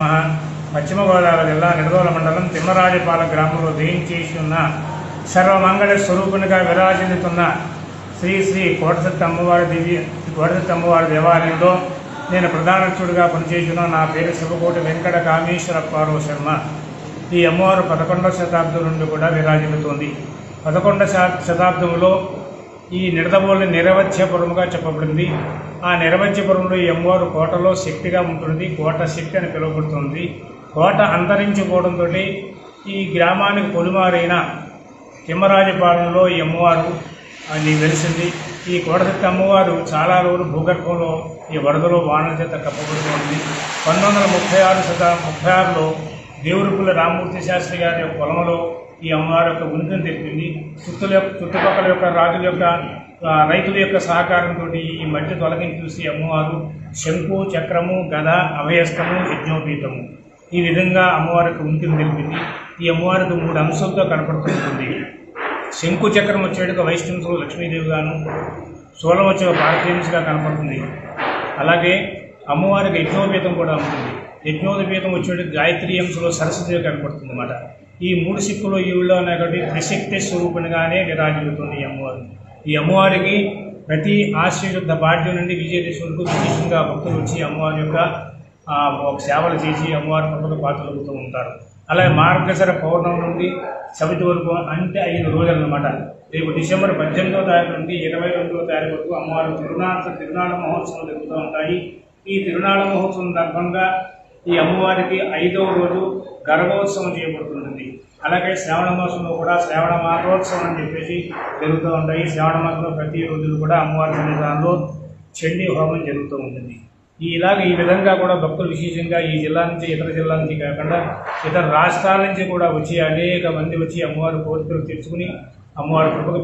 పశ్చిమ గోదావరి జిల్లా నిడదోల మండలం తిమ్మరాజపాల గ్రామంలో వేయించేసి ఉన్న సర్వమంగళ స్వరూపునిగా విరాజిల్లుతున్న శ్రీ శ్రీ కోటసత్తి అమ్మవారి దివ్య కోటసత్తి అమ్మవారి దేవాలయంలో నేను ప్రధానర్చుడిగా పనిచేసిన నా పేరు శివకోటి వెంకట కామేశ్వరప్పారావు శర్మ. ఈ అమ్మవారు పదకొండవ శతాబ్దం నుండి కూడా విరాజిల్లుతోంది. పదకొండవ శతాబ్దంలో ఈ నిడదవోలు నిరవధ్యపురముగా చెప్పబడింది. ఆ నిరవధ్యపురంలో ఈ కోటలో శక్తిగా ఉంటుంది కోట శక్తి అని పిలువబడుతుంది. కోట అంతరించిపోవడంతో ఈ గ్రామానికి పొలిమారైన తిమ్మరాజపాలెంలో ఈ అమ్మవారు వెలిసింది. ఈ కోటశక్తి అమ్మవారు చాలా రోజులు భూగర్భంలో ఈ వరదలో వానల చేత కప్పబడుతుంది పంతొమ్మిది వందల ముప్పై ఆరు శత ముప్పై ఆరులో దేవుడిపుల్ల రామమూర్తి శాస్త్రి గారి పొలంలో ఈ అమ్మవారి యొక్క ఉనికిని తెలిపింది చుట్టుల యొక్క చుట్టుపక్కల యొక్క రాజుల యొక్క రైతుల యొక్క సహకారంతో ఈ మట్టి తొలగిని చూసి అమ్మవారు శంకు చక్రము గద అభయస్తము యజ్ఞోపీతము. ఈ విధంగా అమ్మవారికి ఉనికిని తెలిపింది. ఈ అమ్మవారికి మూడు అంశాలతో కనపడుతుంటుంది శంకు చక్రం వచ్చేటికి వైష్ణవంలో లక్ష్మీదేవి గాను శూలం వచ్చే భారతీయంగా కనపడుతుంది. అలాగే అమ్మవారికి యజ్ఞోపేతం కూడా ఉంటుంది. యజ్ఞోపేతం వచ్చేటికి గాయత్రి అంశంలో సరస్వతిగా కనపడుతుంది అన్నమాట ఈ మూడు సిక్కులు ఈవిలో ఉన్నటువంటి త్రిశక్తి స్వరూపునిగానే విరాజిల్లుతుంది ఈ అమ్మవారు. ఈ అమ్మవారికి ప్రతి ఆశ్రయుద్ధ పాఠ్యం నుండి విజయదశములకు విశేషంగా భక్తులు వచ్చి అమ్మవారి యొక్క ఒక సేవలు చేసి అమ్మవారి కృపకు పాత్రలుగుతూ ఉంటారు. అలాగే మార్గశర పౌర్ణమి నుండి చవితి వరకు అంటే ఐదు రోజులు అనమాట రేపు డిసెంబర్ పద్దెనిమిదో తారీఖు నుండి ఇరవై రెండవ తారీఖు వరకు అమ్మవారు తిరునాళ తిరునాళ మహోత్సవం జరుగుతూ ఉంటాయి. ఈ తిరునాళ మహోత్సవం సందర్భంగా ఈ అమ్మవారికి ఐదవ రోజు గర్భోత్సవం చేయబడుతుంది అలాగే శ్రావణ మాసంలో కూడా శ్రావణ మాసోత్సవం అని చెప్పేసి జరుగుతూ ఉంటాయి. శ్రావణ మాసంలో ప్రతి రోజు కూడా అమ్మవారి సన్నిధానంలో చండీ హోమం జరుగుతూ ఉంటుంది. ఈ ఇలాగ ఈ విధంగా కూడా భక్తులు విశేషంగా ఈ జిల్లా నుంచి ఇతర జిల్లా నుంచి కాకుండా ఇతర రాష్ట్రాల నుంచి కూడా వచ్చి అనేక మంది వచ్చి అమ్మవారి కోరికలు తెచ్చుకుని అమ్మవారి కృపకు